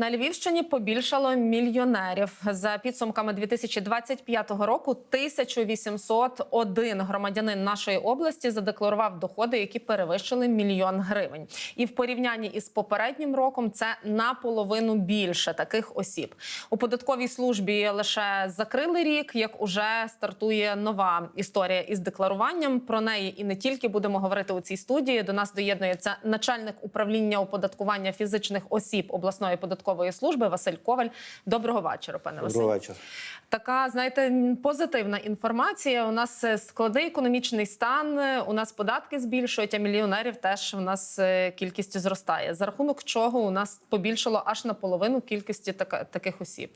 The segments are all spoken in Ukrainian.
На Львівщині побільшало мільйонерів за підсумками 2025 року. 1801 громадянин нашої області задекларував доходи, які перевищили мільйон гривень. І в порівнянні із попереднім роком це наполовину більше таких осіб. У податковій службі лише закрили рік, як уже стартує нова історія із декларуванням. Про неї і не тільки будемо говорити у цій студії. До нас доєднується начальник управління оподаткування фізичних осіб обласної податкової служби Василь Коваль. Доброго вечора, пане Василь. Доброго вечора. Така, знаєте, позитивна інформація. У нас е, складний економічний стан. е, У нас податки збільшують, а мільйонерів теж у нас е, кількість зростає. За рахунок чого у нас побільшало аж наполовину кількості таких осіб.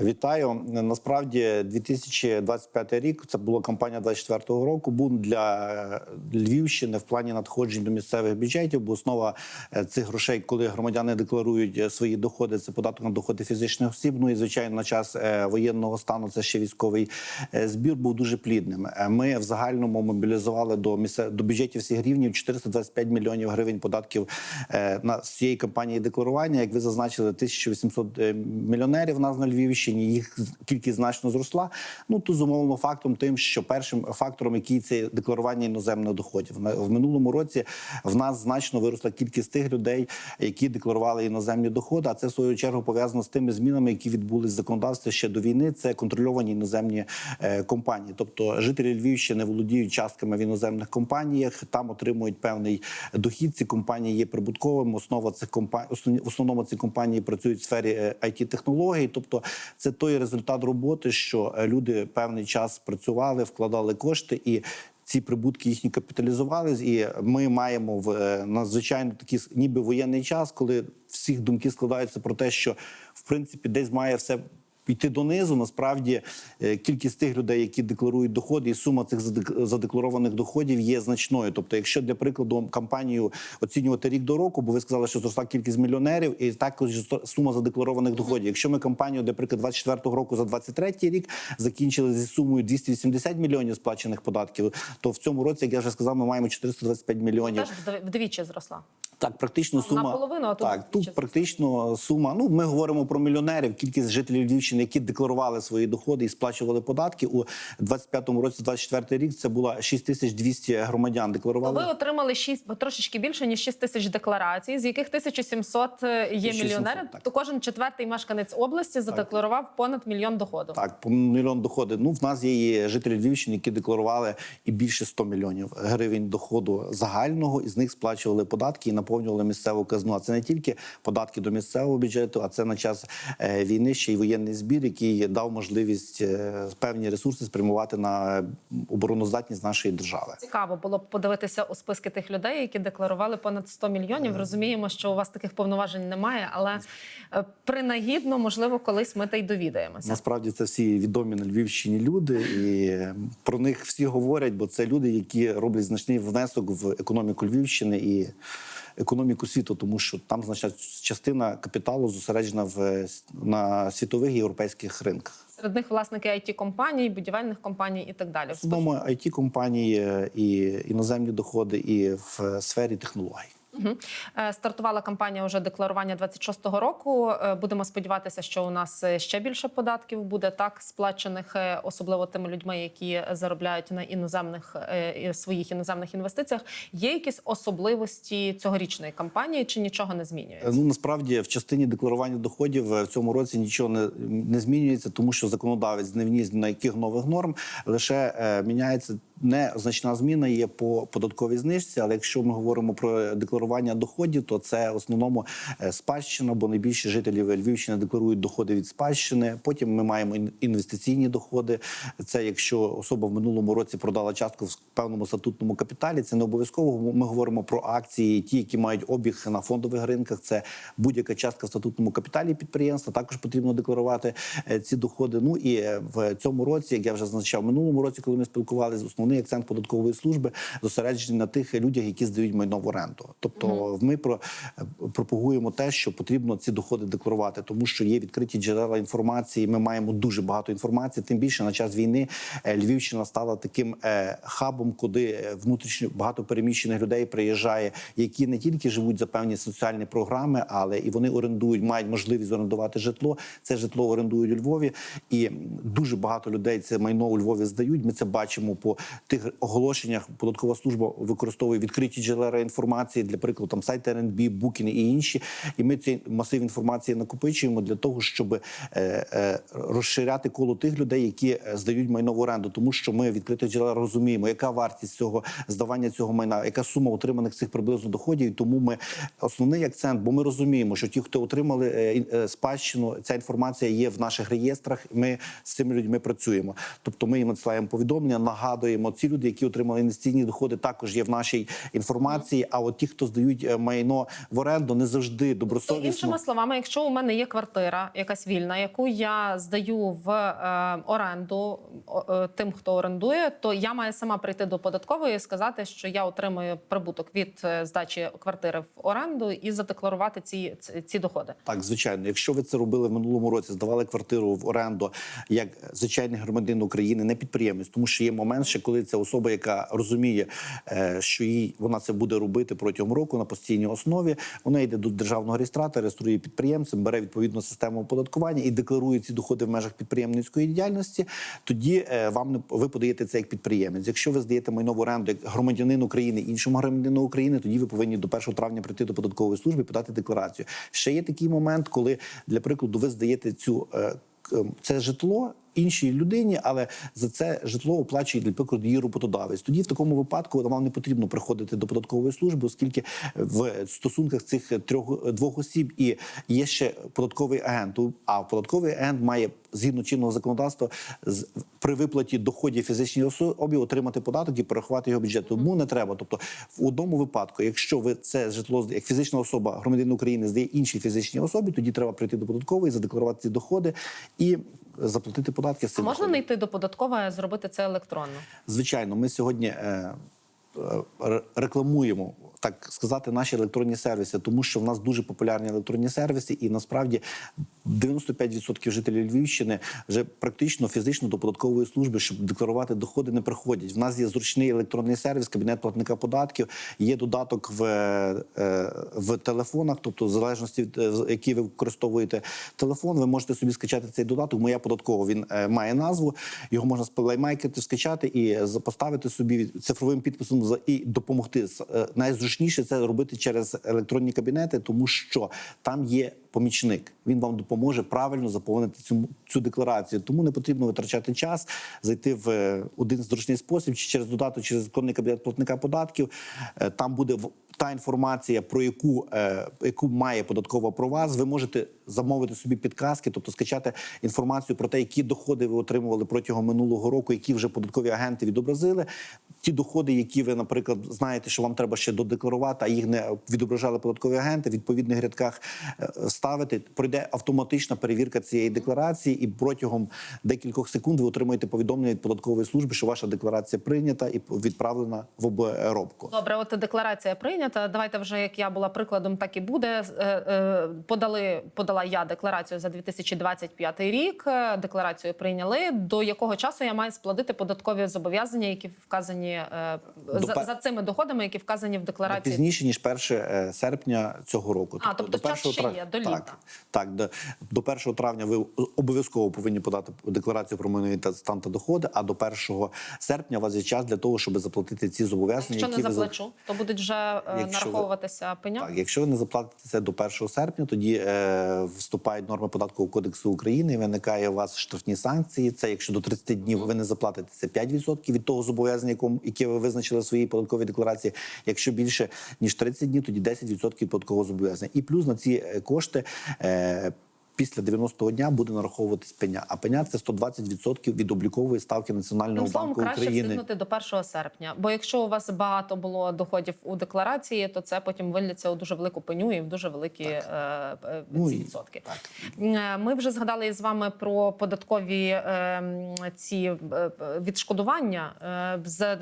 Вітаю. Насправді 2025 рік це була кампанія 24 року. Був для Львівщини в плані надходжень до місцевих бюджетів. Бо основа е, цих грошей, коли громадяни декларують е, свої доходи, це податок на доходи фізичних осіб. Ну і звичайно, на час е, воєнного стану це ще військовий е, збір був дуже плідним. Е, Ми в загальному мобілізували до місце до бюджетів всіх рівнів 425 мільйонів гривень податків е, на з цієї кампанії декларування. Як ви зазначили, 1800 е, мільйонерів нас на Львівщині. Їх кількість значно зросла. Ну тут зумовлено фактом тим, що першим фактором, який це декларування іноземних доходів. В минулому році в нас значно виросла кількість тих людей, які декларували іноземні доходи. А це в свою чергу пов'язано з тими змінами, які відбулись в законодавстві ще до війни. Це контрольовані іноземні е, компанії. Тобто жителі Львівщини володіють частками в іноземних компаніях, там отримують певний дохід. Ці компанії є прибутковими. Основа цих компаній основному ці компанії працюють в сфері it технологій. Тобто, це той результат роботи, що е, люди певний час працювали, вкладали кошти і. Ці прибутки їхні капіталізувались, і ми маємо в е, надзвичайно такий ніби воєнний час, коли всіх думки складаються про те, що в принципі десь має все йти донизу. Насправді е, кількість тих людей, які декларують доходи, і сума цих задек- задекларованих доходів є значною. Тобто, якщо для прикладу кампанію оцінювати рік до року, бо ви сказали, що зросла кількість мільйонерів, і також сума задекларованих доходів. Якщо ми кампанію, для прикладу 24 року за 23 рік закінчили зі сумою 280 мільйонів сплачених податків, то в цьому році, як я вже сказав, ми маємо 425 мільйонів. Теж вдві- вдвічі зросла. Так, практично сума наполовину, а тут так. Тут практично сума. Ну ми говоримо про мільйонерів. Кількість жителів Львівщини, які декларували свої доходи і сплачували податки у 25-му році, 24 рік. Це була 6200 громадян. Декларували Ви отримали 6, трошечки більше ніж 6 тисяч декларацій, з яких 1700 є 1700, мільйонери. так. То кожен четвертий мешканець області задекларував понад мільйон доходу. Так, по мільйон доходи. Ну, в нас є жителі Львівщини, які декларували і більше 100 мільйонів гривень доходу загального, і з них сплачували податки і наповнювали місцеву казну. А це не тільки податки до місцевого бюджету, а це на час е, війни ще й воєнний збір, який дав можливість е, певні ресурси спрямувати на обороноздатність нашої держави. Цікаво було б подивитися у списки тих людей, які декларували понад 100 мільйонів. Розуміємо, що у вас таких повноважень немає, але е, принагідно, можливо, колись ми та й довідаємося. Насправді це всі відомі на Львівщині люди, і про них всі говорять, бо це люди, які роблять значний внесок в економіку Львівщини і економіку світу, тому що там значна частина капіталу зосереджена в на світових і європейських ринках. Серед них власники it компаній, будівельних компаній і так далі. В основному it компанії і іноземні доходи, і в сфері технологій. Е, Стартувала кампанія уже декларування 26-го року. Е, Будемо сподіватися, що у нас е, ще більше податків буде так сплачених, особливо тими людьми, які заробляють на іноземних своїх іноземних інвестиціях. Є якісь особливості цьогорічної кампанії, чи нічого не змінюється? Ну насправді в частині декларування доходів в цьому році нічого не, не змінюється, тому що законодавець не вніс на яких нових норм лише е, міняється. Незначна зміна є по податковій знижці, але якщо ми говоримо про декларування доходів, то це в основному е, спадщина, бо найбільше жителів Львівщини декларують доходи від спадщини. Потім ми маємо інвестиційні доходи. Це якщо особа в минулому році продала частку в певному статутному капіталі. Це не обов'язково. Ми говоримо про акції, ті, які мають обіг на фондових ринках. Це будь-яка частка в статутному капіталі підприємства. Також потрібно декларувати е, ці доходи. Ну і е, в цьому році, як я вже зазначав, минулому році, коли ми спілкувалися, з основним основний акцент податкової служби зосереджений на тих людях, які здають майно в оренду. Тобто, ми про пропагуємо те, що потрібно ці доходи декларувати, тому що є відкриті джерела інформації. Ми маємо дуже багато інформації. Тим більше на час війни е, Львівщина стала таким е, хабом, куди е, внутрішньо багато переміщених людей приїжджає, які не тільки живуть за певні соціальні програми, але і вони орендують, мають можливість орендувати житло. Це житло орендують у Львові, і дуже багато людей це майно у Львові здають. Ми це бачимо по тих оголошеннях. Податкова служба використовує відкриті джерела інформації для прикладу, там сайт РНБ, Booking і інші. І ми цей масив інформації накопичуємо для того, щоб е, е, розширяти коло тих людей, які е, здають майно в оренду, тому що ми відкритих джерел розуміємо, яка вартість цього здавання цього майна, яка сума отриманих цих приблизно доходів. Тому ми основний акцент, бо ми розуміємо, що ті, хто отримали спадщину, ця інформація є в наших реєстрах. Ми з цими людьми працюємо. Тобто, ми їм надсилаємо повідомлення, нагадуємо ці люди, які отримали інвестиційні доходи, також є в нашій інформації. А от ті, хто здають е, майно в оренду, не завжди То добросовісно. іншими словами, якщо у мене є квартира, якась вільна, яку я здаю в е, оренду е, тим, хто орендує, то я маю сама прийти до податкової і сказати, що я отримую прибуток від е, здачі квартири в оренду і задекларувати ці, ці, ці доходи. Так, звичайно, якщо ви це робили в минулому році, здавали квартиру в оренду як звичайний громадянин України, не підприємець, тому що є момент, ще коли це особа, яка розуміє, е, що їй вона це буде робити протягом року на постійній основі. Вона йде до державного реєстратора, реєструє підприємцем, бере відповідну систему оподаткування і декларує ці доходи в межах підприємницької діяльності. Тоді е, вам не ви подаєте це як підприємець. Якщо ви здаєте майно в оренду як громадянин України іншому громадянину України, тоді ви повинні до 1 травня прийти до податкової служби і подати декларацію. Ще є такий момент, коли для прикладу ви здаєте цю е, к- це житло. Іншій людині, але за це житло оплачує для прикладу її роботодавець. Тоді в такому випадку вам не потрібно приходити до податкової служби, оскільки в стосунках цих трьох двох осіб і є ще податковий агент. А податковий агент має згідно чинного законодавства при виплаті доходів фізичній особі отримати податок і перерахувати його бюджет. Тому не треба. Тобто, в одному випадку, якщо ви це житло як фізична особа, громадянин України здає іншій фізичній особі, тоді треба прийти до податкової, задекларувати ці доходи і заплатити податки з А цих можна не йти до податкової, зробити це електронно? Звичайно, ми сьогодні е, е, рекламуємо. Так сказати, наші електронні сервіси, тому що в нас дуже популярні електронні сервіси, і насправді 95% жителів Львівщини вже практично фізично до податкової служби, щоб декларувати доходи, не приходять. В нас є зручний електронний сервіс, кабінет платника податків. Є додаток в, е, в телефонах, тобто в залежності від е, який ви використовуєте телефон, ви можете собі скачати цей додаток. Моя податкова він е, має назву. Його можна з плеймейкерів скачати і поставити собі цифровим підписом і допомогти. С- е, Найзручніше це робити через електронні кабінети, тому що там є помічник. Він вам допоможе правильно заповнити цю, цю декларацію. Тому не потрібно витрачати час, зайти в е, один зручний спосіб, чи через додаток, через електронний кабінет платника податків. Е, Там буде та інформація, про яку, е, яку має податкова про вас. Ви можете замовити собі підказки, тобто скачати інформацію про те, які доходи ви отримували протягом минулого року, які вже податкові агенти відобразили. Ті доходи, які ви, наприклад, знаєте, що вам треба ще додекларувати, а їх не відображали податкові агенти, в відповідних рядках е, ставити. Пройде автоматична перевірка цієї декларації, і протягом декількох секунд ви отримаєте повідомлення від податкової служби, що ваша декларація прийнята і відправлена в обробку. Добре, от декларація прийнята. Давайте вже як я була прикладом, так і буде. Е, е, Подали подала я декларацію за 2025 рік. Декларацію прийняли. До якого часу я маю сплатити податкові зобов'язання, які вказані е, До за, за цими доходами, які вказані в декларації. пізніше ніж 1 серпня цього року. А, тобто час ще трав- є, до літа. Так, так до, до 1 травня ви обов'язково повинні подати декларацію про майновий та стан та доходи. А до 1 серпня у вас є час для того, щоб заплатити ці зобов'язання. Якщо які не ви заплачу, то будуть вже е, Якщо ви- нараховуватися пеня. Так, якщо ви не заплатите це до 1 серпня, тоді е, вступають норми податкового кодексу України. і Виникає у вас штрафні санкції. Це якщо до 30 днів ви не заплатите це 5% від того зобов'язання, яке ви визначили в своїй податковій декларації. Якщо більше ніж 30 днів, тоді 10% податкового зобов'язання. І плюс на ці е, кошти. Після 90-го дня буде нараховуватись пеня. А пеня це 120% від облікової ставки Національного Тим словом, банку краще України. встигнути до 1 серпня. Бо якщо у вас багато було доходів у декларації, то це потім виліться у дуже велику пеню і в дуже великі е, е, Ну, відсотки. так. Е, Ми вже згадали із вами про податкові е, ці е, відшкодування. Е, З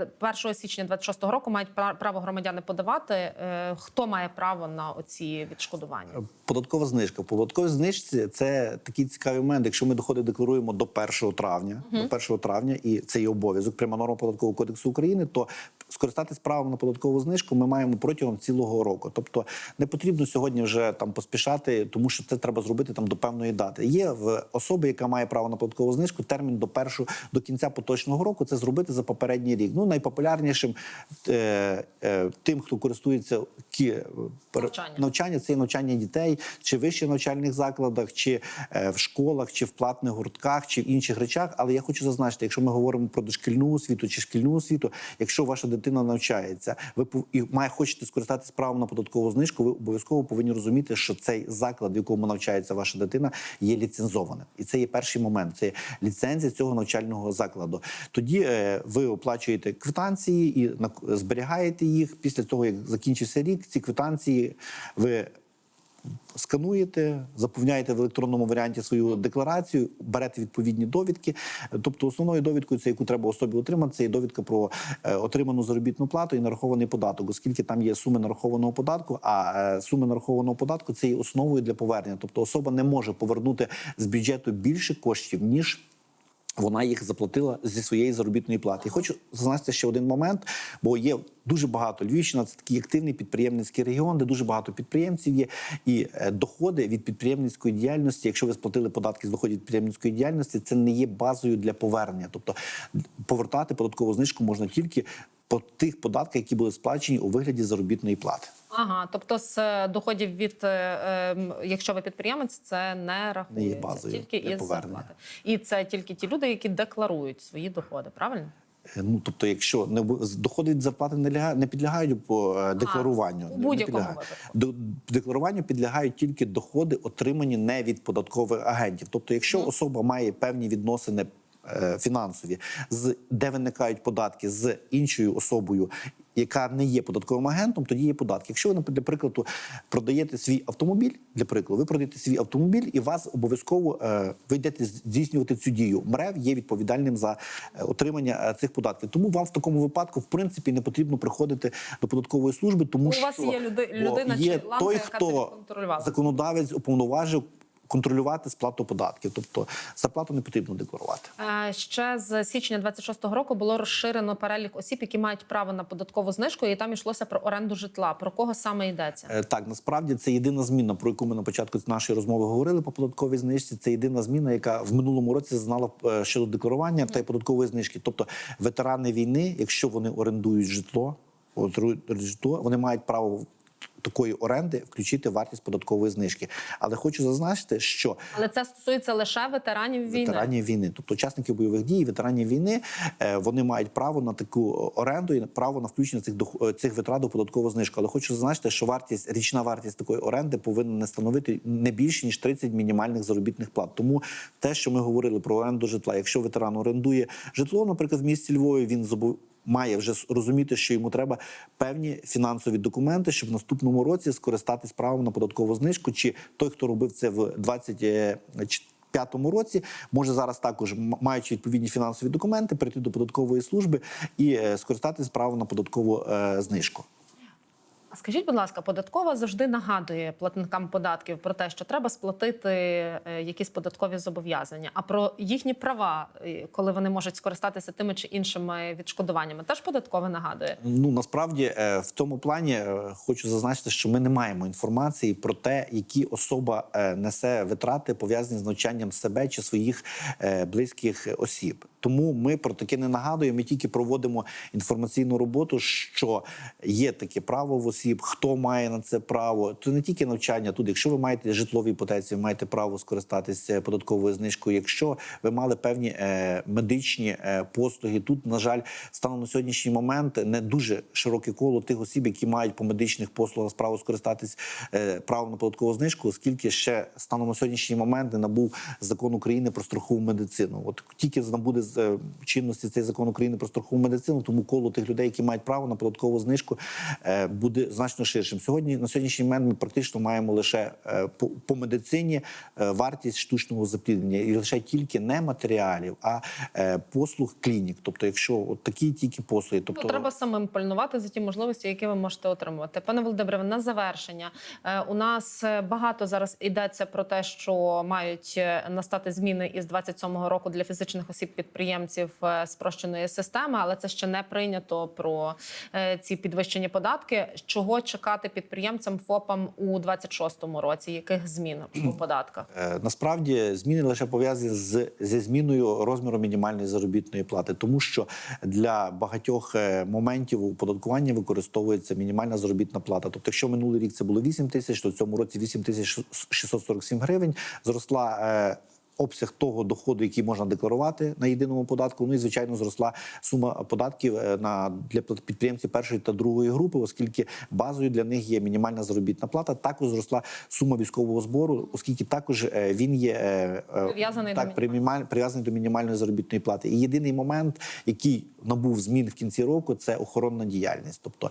1 січня 26 року мають пра- право громадяни подавати. Е, Хто має право на оці відшкодування? Податкова знижка. В податковій знижці це такий цікавий момент. Якщо ми доходи декларуємо до 1 травня, до 1 травня, і це є обов'язок пряма норма податкового кодексу України, то скористатись правом на податкову знижку ми маємо протягом цілого року. Тобто не потрібно сьогодні вже там поспішати, тому що це треба зробити там до певної дати. Є в особи, яка має право на податкову знижку, термін до першого до кінця поточного року. Це зробити за попередній рік. Ну найпопулярнішим е, е, тим, хто користується кі, е, Навчання. навчання це і навчання дітей, чи в вищих навчальних закладах, чи е, в школах, чи в платних гуртках, чи в інших речах. Але я хочу зазначити, якщо ми говоримо про дошкільну освіту чи шкільну освіту, якщо ваша дитина навчається, ви і має хочете скористатися правом на податкову знижку, ви обов'язково повинні розуміти, що цей заклад, в якому навчається ваша дитина, є ліцензованим. І це є перший момент. Це є ліцензія цього навчального закладу. Тоді е, ви оплачуєте квитанції і зберігаєте їх. Після того, як закінчився рік, ці квитанції ви скануєте, заповняєте в електронному варіанті свою декларацію, берете відповідні довідки. Тобто, основною довідкою, це яку треба особі отримати, це є довідка про е, отриману заробітну плату і нарахований податок, оскільки там є суми нарахованого податку. А е, суми нарахованого податку це є основою для повернення. Тобто, особа не може повернути з бюджету більше коштів ніж. Вона їх заплатила зі своєї заробітної плати. І хочу зазначити ще один момент, бо є дуже багато Львівщина. Це такий активний підприємницький регіон, де дуже багато підприємців є. І е, доходи від підприємницької діяльності, якщо ви сплатили податки з доходів підприємницької діяльності, це не є базою для повернення. Тобто повертати податкову знижку можна тільки по тих податках, які були сплачені у вигляді заробітної плати. Ага, тобто з е, доходів від е, ем, якщо ви підприємець, це не рахується базою тільки для із повернення. зарплати. І це тільки ті люди, які декларують свої доходи, правильно? Е, Ну тобто, якщо не доходи від зарплати не не підлягають по е, декларуванню, у не- не будь-якому До декларуванню підлягають тільки доходи, отримані не від податкових агентів. Тобто, якщо особа має певні відносини. Е, Фінансові, з де виникають податки з іншою особою, яка не є податковим агентом, тоді є податки. Якщо ви, наприклад, для прикладу, продаєте свій автомобіль, для прикладу, ви продаєте свій автомобіль, і вас обов'язково е, ви йдете здійснювати цю дію. МРЕВ є відповідальним за е, отримання цих податків. Тому вам в такому випадку, в принципі, не потрібно приходити до податкової служби, тому У що вас є люди- людина чи є ланка, той, хто законодавець уповноважив. Контролювати сплату податків, тобто зарплату не потрібно декларувати. Ще з січня 26-го року було розширено перелік осіб, які мають право на податкову знижку, і там йшлося про оренду житла. Про кого саме йдеться? Е, Так, насправді це єдина зміна, про яку ми на початку нашої розмови говорили по податковій знижці. Це єдина зміна, яка в минулому році зазнала е, щодо декларування та й податкової знижки. Тобто ветерани війни, якщо вони орендують житло, орендують житло, вони мають право. Такої оренди включити вартість податкової знижки, але хочу зазначити, що Але це стосується лише ветеранів війни. ветеранів війни, тобто учасників бойових дій, ветеранів війни, е, вони мають право на таку оренду і право на включення цих е, цих витрат у податкову знижку. Але хочу зазначити, що вартість річна вартість такої оренди повинна не становити не більше ніж 30 мінімальних заробітних плат. Тому те, що ми говорили про оренду житла, якщо ветеран орендує житло, наприклад, в місті Львові, він зобов... Має вже розуміти, що йому треба певні фінансові документи, щоб в наступному році скористатись правом на податкову знижку. Чи той, хто робив це в 2025 році, може зараз також, маючи відповідні фінансові документи, прийти до податкової служби і е, скористатись правом на податкову е, знижку. А скажіть, будь ласка, податкова завжди нагадує платникам податків про те, що треба сплатити е, якісь податкові зобов'язання. А про їхні права, е, коли вони можуть скористатися тими чи іншими відшкодуваннями, теж податкова нагадує. Ну насправді е, в цьому плані хочу зазначити, що ми не маємо інформації про те, які особа несе витрати пов'язані з навчанням себе чи своїх близьких осіб. Тому ми про таке не нагадуємо. Ми тільки проводимо інформаційну роботу, що є таке право в осіб, хто має на це право. Це не тільки навчання. Тут, якщо ви маєте житлові іпотеці, ви маєте право скористатися податковою знижкою. Якщо ви мали певні е, медичні е, послуги, тут на жаль, станом на сьогоднішній момент не дуже широке коло тих осіб, які мають по медичних послугах право скористатись е, правом на податкову знижку, оскільки ще станом на сьогоднішній момент не набув закон України про страхову медицину. От тільки набуде з е, чинності цей закон України про страхову медицину, тому коло тих людей, які мають право на податкову знижку, е, значно ширшим. Сьогодні на сьогоднішній момент ми практично маємо лише е, по, по медицині е, вартість штучного запліднення і лише тільки не матеріалів, а е, послуг клінік. Тобто, якщо от такі тільки послуги, тобто Ну, треба самим пильнувати за ті можливості, які ви можете отримувати. Пане Володимире, на завершення у нас багато зараз йдеться про те, що мають настати зміни із 27-го року для фізичних осіб підприємців спрощеної системи, але це ще не прийнято про ці підвищені податки. Чого чекати підприємцям ФОПам у 26-му році? Яких змін по податках? Е, Насправді зміни лише пов'язані з зі зміною розміру мінімальної заробітної плати, тому що для багатьох е, моментів оподаткування використовується мінімальна заробітна плата. Тобто, якщо минулий рік це було 8 тисяч, то в цьому році 8 тисяч 647 гривень зросла. Обсяг того доходу, який можна декларувати на єдиному податку, ну і звичайно зросла сума податків е, на для підприємців першої та другої групи, оскільки базою для них є мінімальна заробітна плата. Також зросла сума військового збору, оскільки також е, він є е, Прив'язаний до так прив'язаний до мінімальної заробітної плати. І єдиний момент, який набув змін в кінці року, це охоронна діяльність. Тобто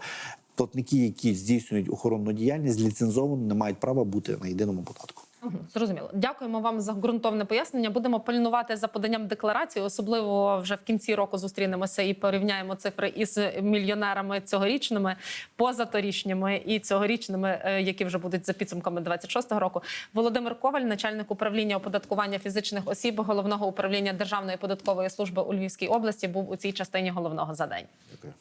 платники, які здійснюють охоронну діяльність, ліцензовано не мають права бути на єдиному податку. Зрозуміло. Дякуємо вам за ґрунтовне пояснення. Будемо пильнувати за поданням декларації. Особливо вже в кінці року зустрінемося і порівняємо цифри із мільйонерами цьогорічними, позаторічніми і цьогорічними, е, які вже будуть за підсумками 26-го року. Володимир Коваль, начальник управління оподаткування фізичних осіб головного управління Державної податкової служби у Львівській області, був у цій частині головного за день. Дякую.